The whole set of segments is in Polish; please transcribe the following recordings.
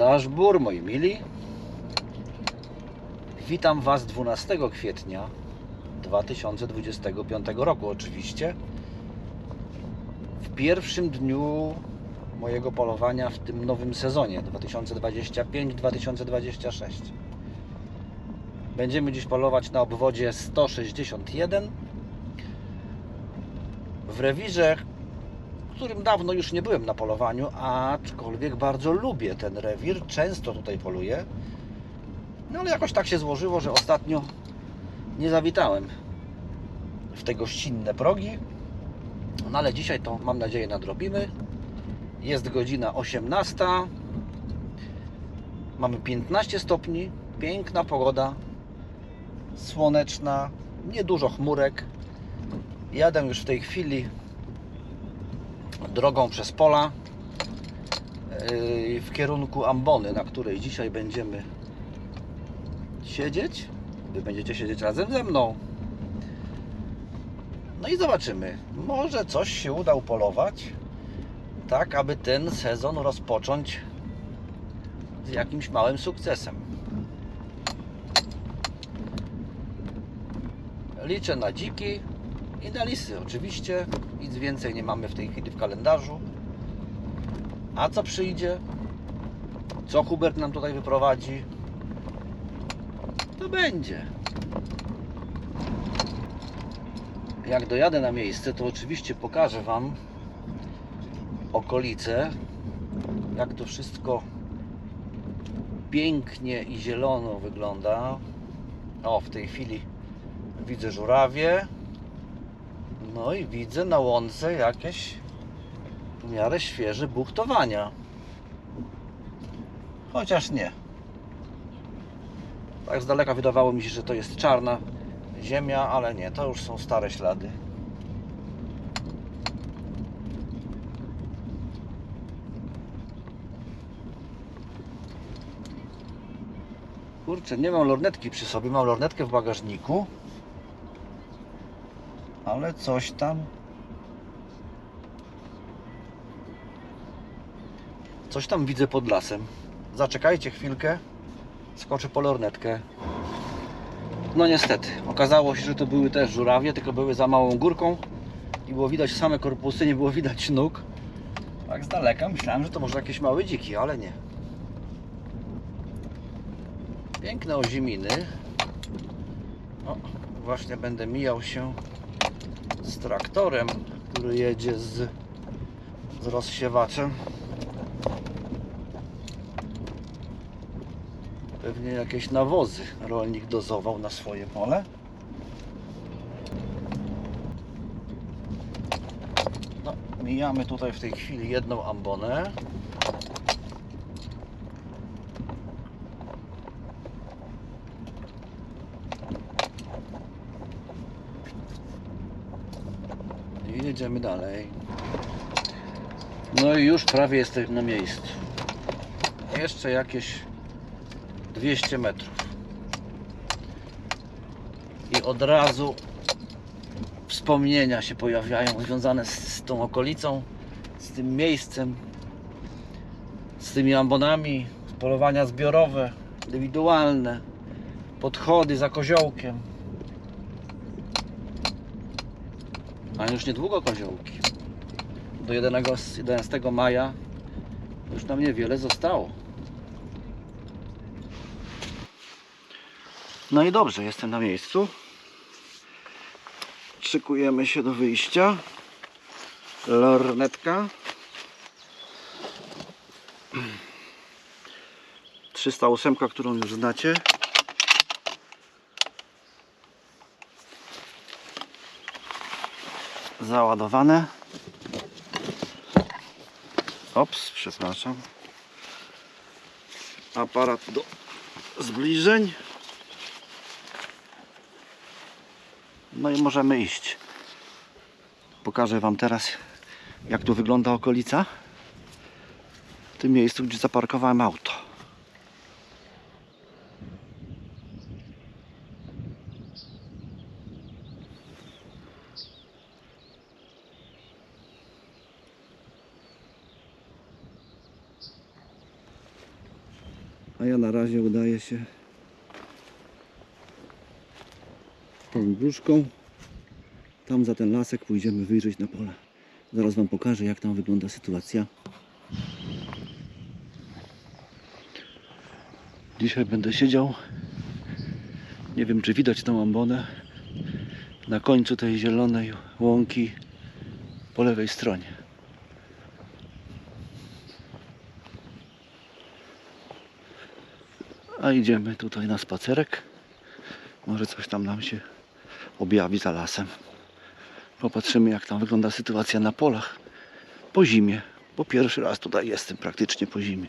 Daszbur, moi mili. Witam Was 12 kwietnia 2025 roku, oczywiście. W pierwszym dniu mojego polowania w tym nowym sezonie 2025-2026. Będziemy dziś polować na obwodzie 161 w rewirze, którym dawno już nie byłem na polowaniu, aczkolwiek bardzo lubię ten rewir, często tutaj poluję. No ale jakoś tak się złożyło, że ostatnio nie zawitałem w te gościnne progi. No ale dzisiaj to mam nadzieję nadrobimy. Jest godzina 18. Mamy 15 stopni, piękna pogoda, słoneczna, niedużo chmurek. Jadę już w tej chwili drogą przez pola yy, w kierunku Ambony, na której dzisiaj będziemy siedzieć. Wy będziecie siedzieć razem ze mną. No i zobaczymy. Może coś się uda upolować, tak aby ten sezon rozpocząć z jakimś małym sukcesem. Liczę na dziki i na lisy oczywiście. Nic więcej nie mamy w tej chwili w kalendarzu. A co przyjdzie? Co Hubert nam tutaj wyprowadzi? To będzie. Jak dojadę na miejsce, to oczywiście pokażę Wam okolice, jak to wszystko pięknie i zielono wygląda. O, w tej chwili widzę żurawie. No i widzę na łące jakieś w miarę świeże buchtowania. Chociaż nie. Tak z daleka wydawało mi się, że to jest czarna ziemia, ale nie, to już są stare ślady. Kurczę, nie mam lornetki przy sobie, mam lornetkę w bagażniku. Ale coś tam. Coś tam widzę pod lasem. Zaczekajcie chwilkę. Skoczę po lornetkę. No niestety, okazało się, że to były też żurawie, tylko były za małą górką i było widać same korpusy, nie było widać nóg. Tak z daleka myślałem, że to może jakieś małe dziki, ale nie. Piękne oziminy. O, właśnie będę mijał się z traktorem, który jedzie z, z rozsiewaczem. Pewnie jakieś nawozy rolnik dozował na swoje pole. No, mijamy tutaj w tej chwili jedną ambonę. Jedziemy dalej. No i już prawie jesteśmy na miejscu. Jeszcze jakieś 200 metrów. I od razu wspomnienia się pojawiają związane z, z tą okolicą, z tym miejscem, z tymi ambonami, polowania zbiorowe, indywidualne, podchody za koziołkiem. A już niedługo koziołki. Do 11, 11 maja już nam niewiele zostało. No i dobrze, jestem na miejscu. Szykujemy się do wyjścia. Lornetka. 308, którą już znacie. Załadowane. Ops, przepraszam. Aparat do zbliżeń. No i możemy iść. Pokażę Wam teraz, jak tu wygląda okolica. W tym miejscu, gdzie zaparkowałem auto. A ja na razie udaję się tą dróżką. Tam za ten lasek pójdziemy wyjrzeć na pole. Zaraz Wam pokażę, jak tam wygląda sytuacja. Dzisiaj będę siedział. Nie wiem, czy widać tą ambonę. Na końcu tej zielonej łąki po lewej stronie. Idziemy tutaj na spacerek. Może coś tam nam się objawi za lasem. Popatrzymy, jak tam wygląda sytuacja na polach po zimie. Bo pierwszy raz tutaj jestem praktycznie po zimie.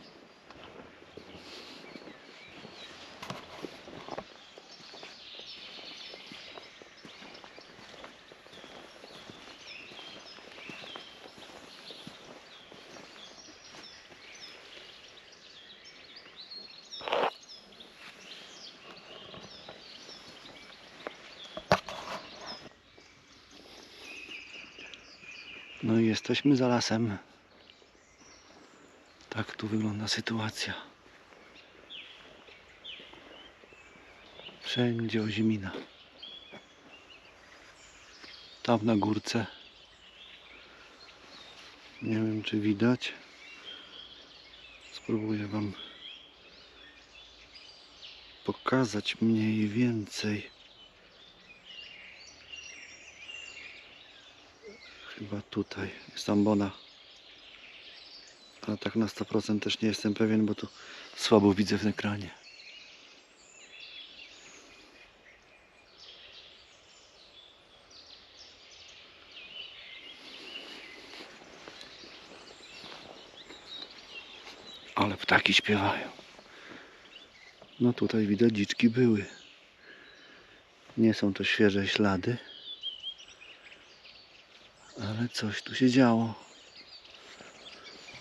No i jesteśmy za lasem. Tak tu wygląda sytuacja. Wszędzie ozimina. Tam na górce. Nie wiem czy widać. Spróbuję Wam pokazać mniej więcej. Chyba tutaj jest ambona. Ale tak na 100% też nie jestem pewien, bo tu słabo widzę w ekranie. Ale ptaki śpiewają. No tutaj widać dziczki były. Nie są to świeże ślady. Coś tu się działo.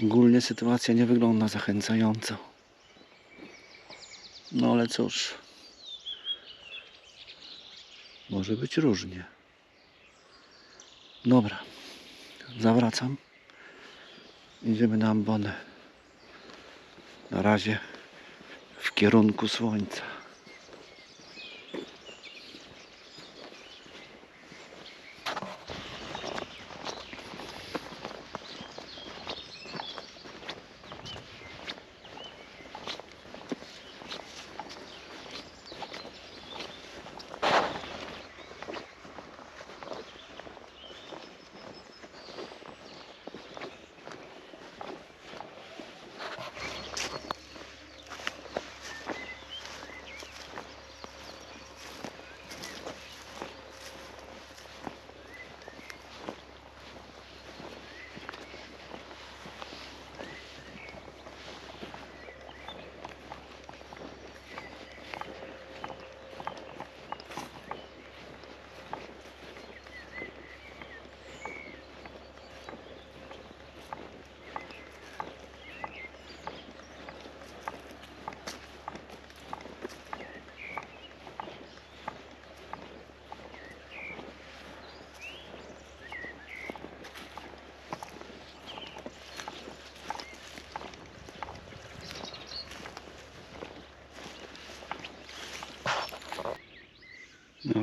Ogólnie sytuacja nie wygląda zachęcająco. No ale cóż. Może być różnie. Dobra. Zawracam. Idziemy na ambonę. Na razie w kierunku słońca.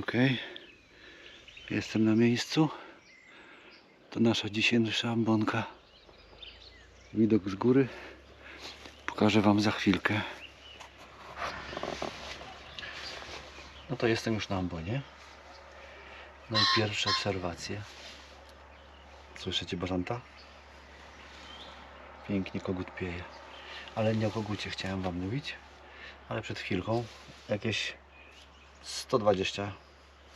Okej. Jestem na miejscu. To nasza dzisiejsza ambonka. Widok z góry. Pokażę Wam za chwilkę. No to jestem już na ambonie. No i pierwsze obserwacje. Słyszycie bażanta? Pięknie kogut pieje. Ale nie o kogucie chciałem Wam mówić. Ale przed chwilką jakieś 120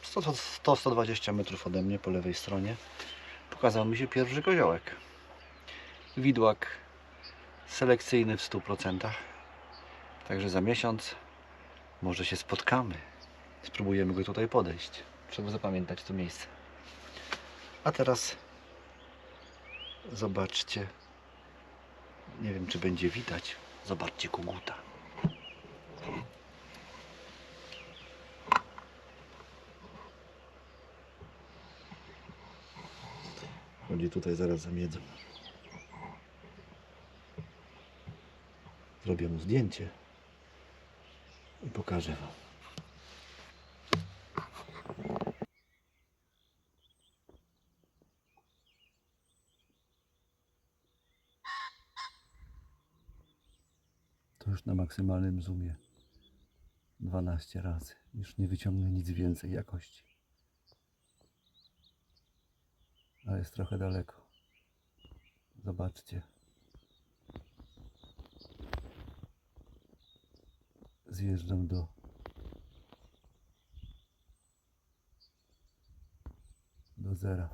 100-120 metrów ode mnie po lewej stronie pokazał mi się pierwszy koziołek. Widłak selekcyjny w 100%. Także za miesiąc może się spotkamy. Spróbujemy go tutaj podejść. Trzeba zapamiętać to miejsce. A teraz zobaczcie. Nie wiem, czy będzie widać. Zobaczcie koguta. Chodzi tutaj zaraz za miedzą. Zrobię mu zdjęcie. i pokażę Wam. To już na maksymalnym zoomie 12 razy. Już nie wyciągnę nic więcej jakości. Ale jest trochę daleko. Zobaczcie. Zjeżdżam do do zera.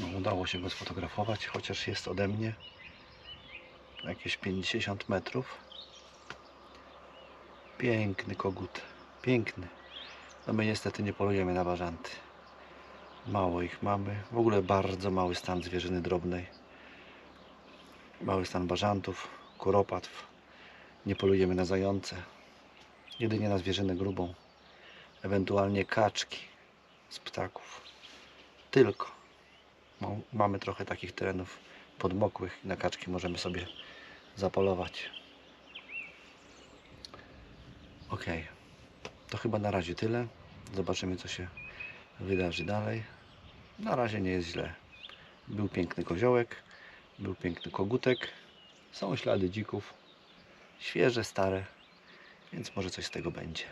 No, udało się go sfotografować, chociaż jest ode mnie jakieś 50 metrów. Piękny kogut, piękny. No my niestety nie polujemy na bażanty. Mało ich mamy. W ogóle bardzo mały stan zwierzyny drobnej. Mały stan bażantów, kuropatw. Nie polujemy na zające. Jedynie na zwierzynę grubą. Ewentualnie kaczki z ptaków. Tylko. Mamy trochę takich terenów podmokłych i na kaczki możemy sobie zapolować. Ok, to chyba na razie tyle. Zobaczymy, co się wydarzy dalej. Na razie nie jest źle. Był piękny koziołek, był piękny kogutek, są ślady dzików, świeże, stare, więc może coś z tego będzie.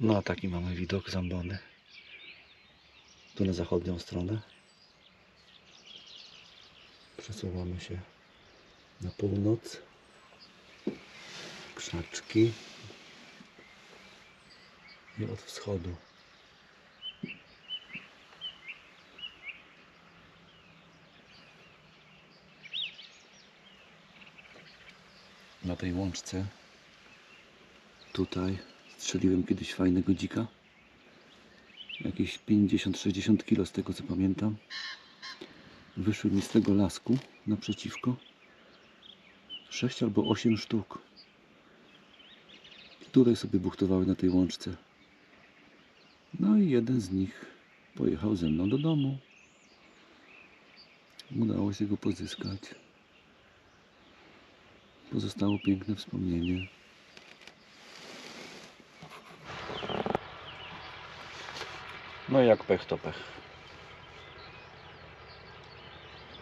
No a taki mamy widok z ambony. Tu na zachodnią stronę. Przesuwamy się na północ. Krzaczki. I od wschodu. Na tej łączce tutaj strzeliłem kiedyś fajnego dzika. Jakieś 50-60 kilo z tego co pamiętam. Wyszły mi z tego lasku naprzeciwko 6 albo 8 sztuk. I tutaj sobie buchtowały na tej łączce. No i jeden z nich pojechał ze mną do domu. Udało się go pozyskać. Pozostało piękne wspomnienie. No jak pech to pech.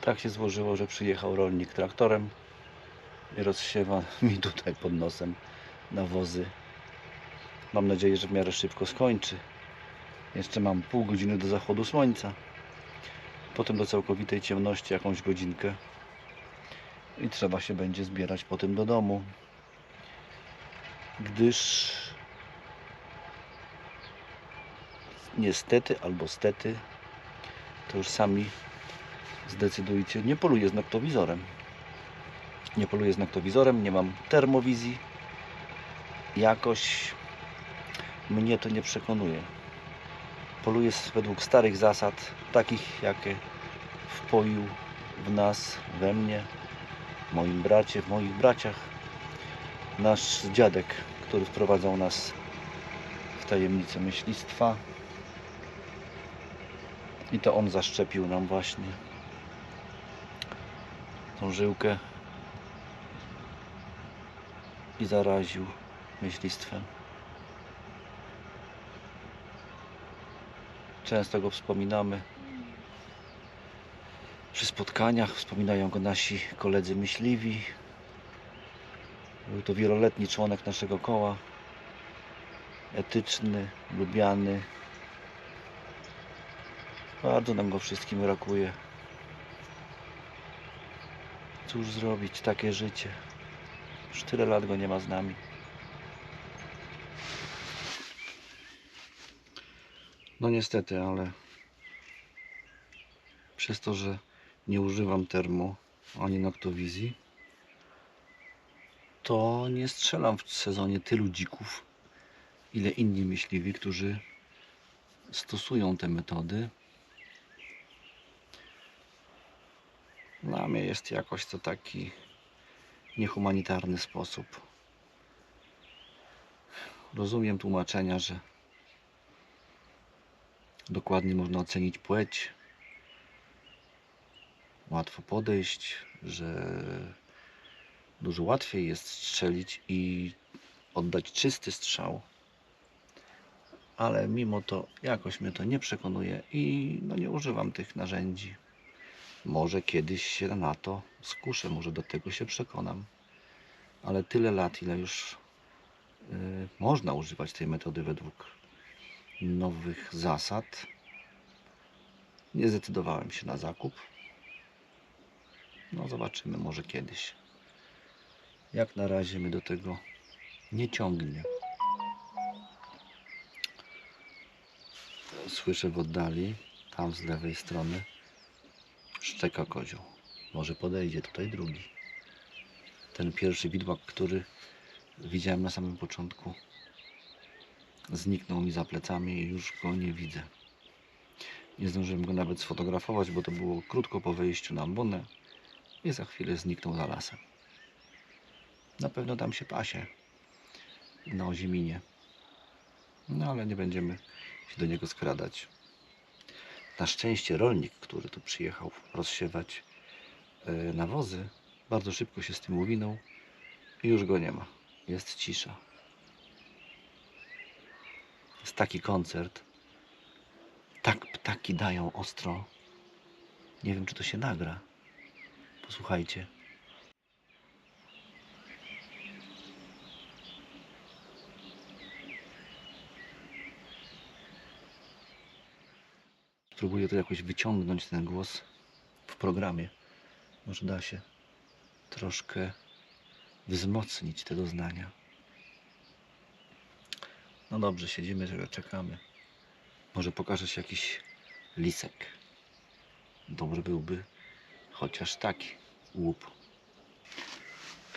Tak się złożyło, że przyjechał rolnik traktorem i rozsiewa mi tutaj pod nosem nawozy. Mam nadzieję, że w miarę szybko skończy. Jeszcze mam pół godziny do zachodu słońca. Potem do całkowitej ciemności jakąś godzinkę. I trzeba się będzie zbierać potem do domu. Gdyż niestety albo stety, to już sami zdecydujcie. Nie poluję z noktowizorem. Nie poluję z noktowizorem, nie mam termowizji. Jakoś mnie to nie przekonuje. Poluję według starych zasad, takich jakie wpoił w nas, we mnie, w moim bracie, w moich braciach nasz dziadek, który wprowadzał nas w tajemnicę myślistwa. I to on zaszczepił nam właśnie tą żyłkę i zaraził myślistwem. Często go wspominamy. Przy spotkaniach wspominają go nasi koledzy myśliwi. Był to wieloletni członek naszego koła. Etyczny, lubiany, bardzo nam go wszystkim brakuje. Cóż zrobić, takie życie. Już tyle lat go nie ma z nami. No niestety, ale przez to, że nie używam termo ani noktowizji, to nie strzelam w sezonie tylu dzików, ile inni myśliwi, którzy stosują te metody. Dla mnie jest jakoś to taki niehumanitarny sposób. Rozumiem tłumaczenia, że dokładnie można ocenić płeć, łatwo podejść, że dużo łatwiej jest strzelić i oddać czysty strzał. Ale mimo to jakoś mnie to nie przekonuje i no nie używam tych narzędzi. Może kiedyś się na to skuszę, może do tego się przekonam. Ale tyle lat, ile już y, można używać tej metody według nowych zasad, nie zdecydowałem się na zakup. No zobaczymy, może kiedyś. Jak na razie mnie do tego nie ciągnie. Słyszę w oddali, tam z lewej strony, szczeka kozioł. Może podejdzie tutaj drugi. Ten pierwszy widłak, który widziałem na samym początku, zniknął mi za plecami i już go nie widzę. Nie zdążyłem go nawet sfotografować, bo to było krótko po wejściu na ambonę i za chwilę zniknął za lasem. Na pewno tam się pasie na Oziminie. No ale nie będziemy się do niego skradać. Na szczęście rolnik, który tu przyjechał rozsiewać e, nawozy, bardzo szybko się z tym uwinął i już go nie ma. Jest cisza. Jest taki koncert. Tak ptaki dają ostro. Nie wiem, czy to się nagra. Posłuchajcie. Spróbuję to jakoś wyciągnąć ten głos w programie. Może da się troszkę wzmocnić te doznania. No dobrze, siedzimy, czekamy. Może pokaże się jakiś lisek. Dobry byłby chociaż taki łup.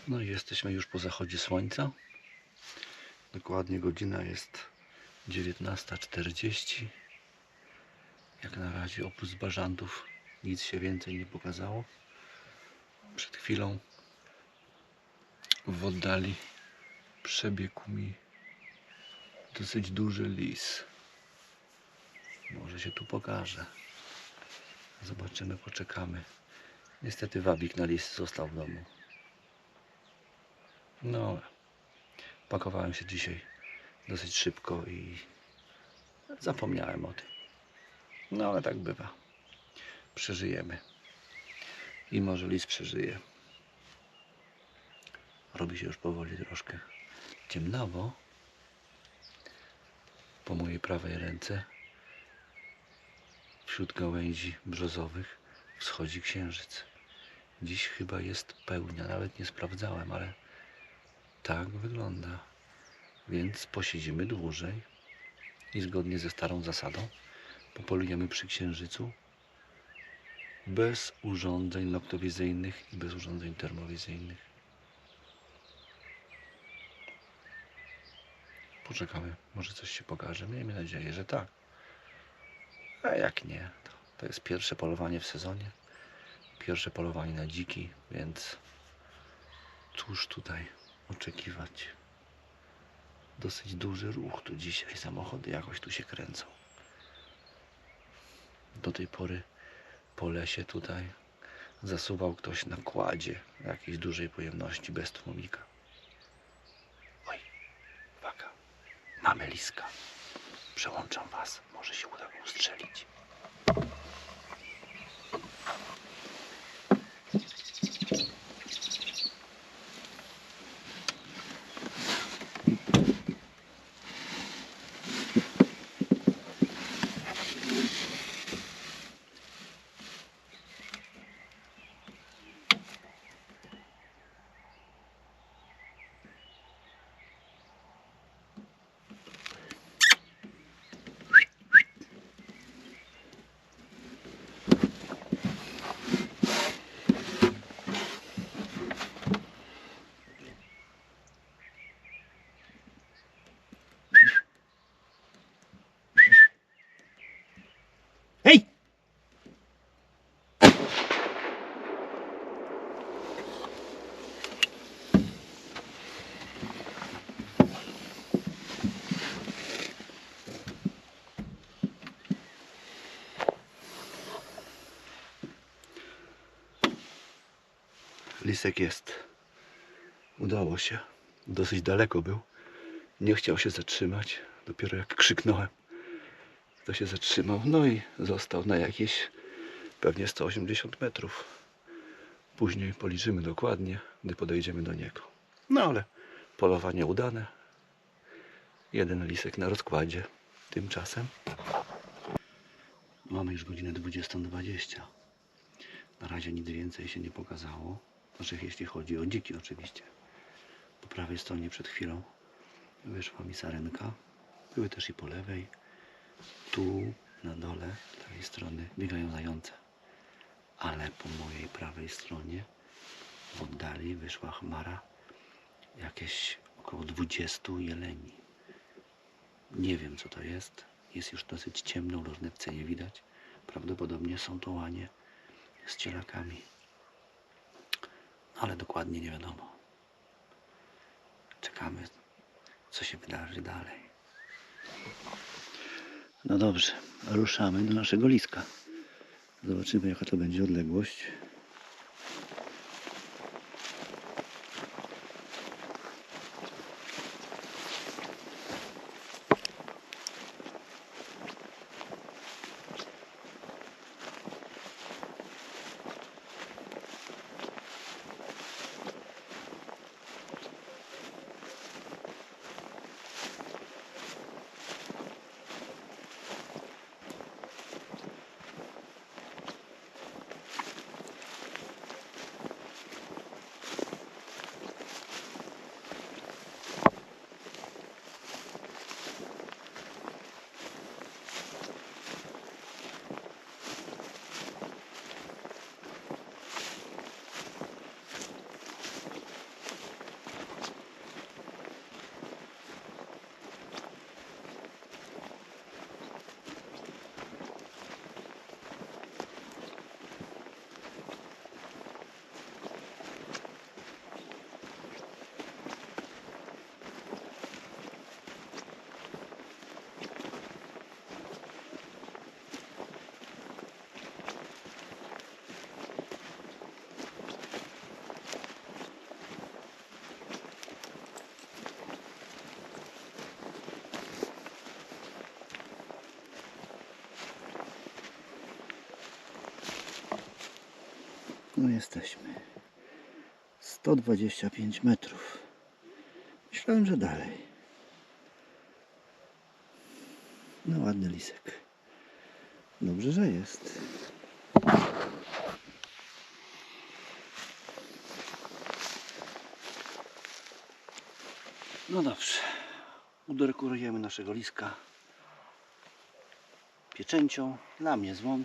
No i jesteśmy już po zachodzie słońca. Dokładnie godzina jest 19.40. Jak na razie oprócz bażantów nic się więcej nie pokazało. Przed chwilą w oddali przebiegł mi dosyć duży lis. Może się tu pokaże. Zobaczymy, poczekamy. Niestety wabik na lis został w domu. No, pakowałem się dzisiaj dosyć szybko i zapomniałem o tym. No ale tak bywa. Przeżyjemy. I może lis przeżyje. Robi się już powoli troszkę ciemnawo. Po mojej prawej ręce wśród gałęzi brzozowych wschodzi księżyc. Dziś chyba jest pełnia, nawet nie sprawdzałem, ale tak wygląda. Więc posiedzimy dłużej i zgodnie ze starą zasadą popolujemy przy księżycu bez urządzeń noktowizyjnych i bez urządzeń termowizyjnych. Poczekamy, może coś się pokaże. Miejmy nadzieję, że tak. A jak nie, to, to jest pierwsze polowanie w sezonie. Pierwsze polowanie na dziki, więc cóż tutaj oczekiwać. Dosyć duży ruch tu dzisiaj. Samochody jakoś tu się kręcą. Do tej pory po lesie tutaj zasuwał ktoś na kładzie jakiejś dużej pojemności bez tłumika. Oj, uwaga, mamy liska. Przełączam was, może się uda go ustrzelić. Lisek jest. Udało się. Dosyć daleko był. Nie chciał się zatrzymać. Dopiero jak krzyknąłem, to się zatrzymał. No i został na jakieś pewnie 180 metrów. Później policzymy dokładnie, gdy podejdziemy do niego. No ale polowanie udane. Jeden lisek na rozkładzie. Tymczasem mamy już godzinę 20.20. Na razie nic więcej się nie pokazało. Znaczy, jeśli chodzi o dziki oczywiście. Po prawej stronie przed chwilą wyszła mi sarenka. Były też i po lewej. Tu na dole, z lewej strony biegają zające. Ale po mojej prawej stronie w oddali wyszła chmara jakieś około 20 jeleni. Nie wiem co to jest. Jest już dosyć ciemno, lornetce nie widać. Prawdopodobnie są to łanie z cielakami. Ale dokładnie nie wiadomo. Czekamy, co się wydarzy dalej. No dobrze, ruszamy do naszego liska. Zobaczymy, jaka to będzie odległość. No jesteśmy. 125 metrów. Myślałem, że dalej. No ładny lisek. Dobrze, że jest. No dobrze. Udekorujemy naszego liska pieczęcią. Dla mnie złom.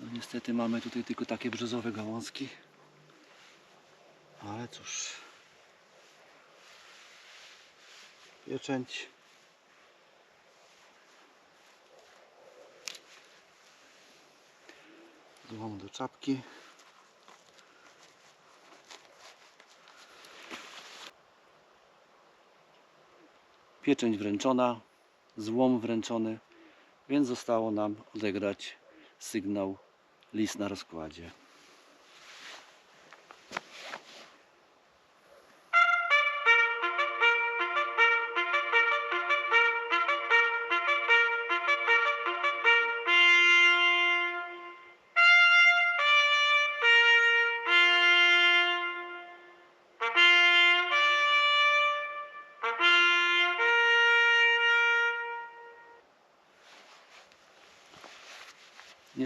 No niestety mamy tutaj tylko takie brzozowe gałązki. Ale cóż. Pieczęć. Złom do czapki. Pieczęć wręczona, złom wręczony, więc zostało nam odegrać sygnał list na rozkładzie.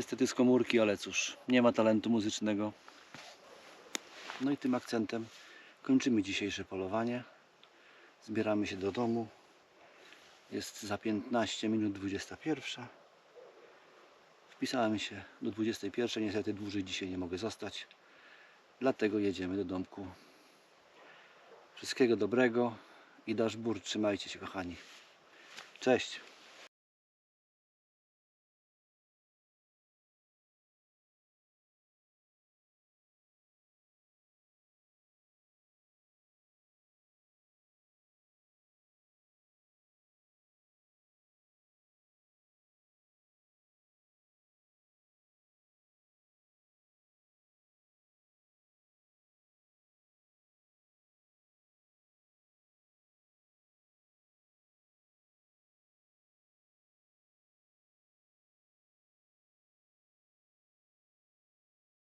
Niestety z komórki, ale cóż, nie ma talentu muzycznego. No i tym akcentem kończymy dzisiejsze polowanie. Zbieramy się do domu. Jest za 15 minut 21. Wpisałem się do 21. Niestety dłużej dzisiaj nie mogę zostać. Dlatego jedziemy do domku. Wszystkiego dobrego i dasz bór. Trzymajcie się kochani. Cześć.